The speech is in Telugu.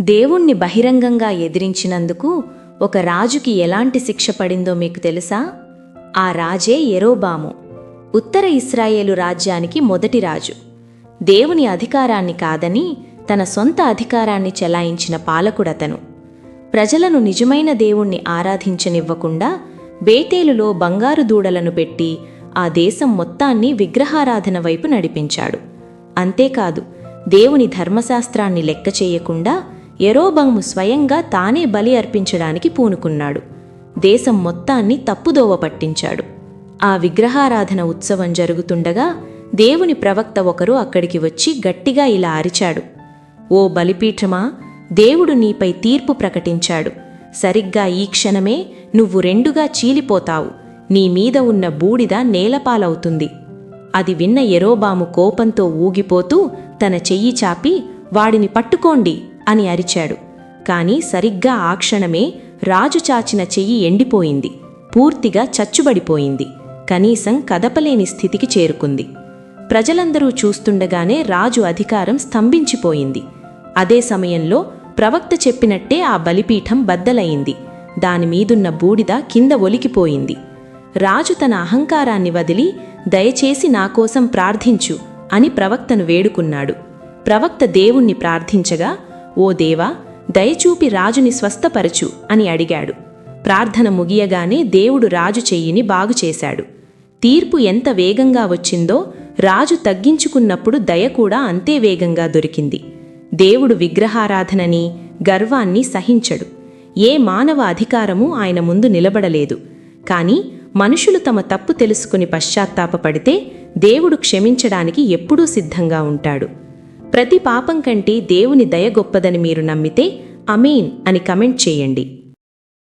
దేవుణ్ణి బహిరంగంగా ఎదిరించినందుకు ఒక రాజుకి ఎలాంటి శిక్ష పడిందో మీకు తెలుసా? ఆ రాజే ఎరోబాము ఉత్తర ఇస్రాయేలు రాజ్యానికి మొదటి రాజు. దేవుని అధికారాన్ని కాదని తన సొంత అధికారాన్ని చెలాయించిన పాలకుడతను. ప్రజలను నిజమైన దేవుణ్ణి ఆరాధించనివ్వకుండా బేతేలులో బంగారు దూడలను పెట్టి ఆ దేశం మొత్తాన్ని విగ్రహారాధన వైపు నడిపించాడు. అంతేకాదు దేవుని ధర్మశాస్త్రాన్ని లెక్క చేయకుండా ఎరోబంగు స్వయంగా తానే బలి అర్పించడానికి పూనుకున్నాడు. దేశం మొత్తాన్ని తప్పుదోవ పట్టించాడు. ఆ విగ్రహారాధన ఉత్సవం జరుగుతుండగా దేవుని ప్రవక్త ఒకరు అక్కడికి వచ్చి గట్టిగా ఇలా అరిచాడు. ఓ బలిపీఠమా దేవుడు నీపై తీర్పు ప్రకటించాడు. సరిగ్గా ఈ క్షణమే నువ్వు రెండుగా చీలిపోతావు. నీ మీద ఉన్న బూడిద నేలపాలవుతుంది అది విన్న ఎరోబాము కోపంతో ఊగిపోతూ తన చెయ్యి చాపి వాడిని పట్టుకోండి. అని అరిచాడు. కాని సరిగ్గా ఆ క్షణమే రాజు చాచిన చెయ్యి ఎండిపోయింది. పూర్తిగా చచ్చుబడిపోయింది. కనీసం కదపలేని స్థితికి చేరుకుంది. ప్రజలందరూ చూస్తుండగానే రాజు అధికారం స్తంభించిపోయింది. అదే సమయంలో ప్రవక్త చెప్పినట్టే ఆ బలిపీఠం బద్దలయింది దానిమీదున్న బూడిద కింద ఒలికిపోయింది. రాజు తన అహంకారాన్ని వదిలి దయచేసి నాకోసం ప్రార్థించు అని ప్రవక్తను వేడుకున్నాడు. ప్రవక్త దేవుణ్ణి ప్రార్థించగా ఓ దేవా దయచూపి రాజుని స్వస్థపరచు అని అడిగాడు. ప్రార్థన ముగియగానే దేవుడు రాజు చెయ్యిని బాగుచేశాడు తీర్పు ఎంత వేగంగా వచ్చిందో రాజు తగ్గించుకున్నప్పుడు దయ కూడా అంతే వేగంగా దొరికింది. దేవుడు విగ్రహారాధనని గర్వాన్ని సహించడు. ఏ మానవ అధికారము ఆయన ముందు నిలబడలేదు. కాని మనుషులు తమ తప్పు తెలుసుకుని పశ్చాత్తాపపడితే దేవుడు క్షమించడానికి ఎప్పుడూ సిద్ధంగా ఉంటాడు. ప్రతి పాపం కంటే దేవుని దయ గొప్పదని మీరు నమ్మితే అమీన్ అని కమెంట్ చేయండి.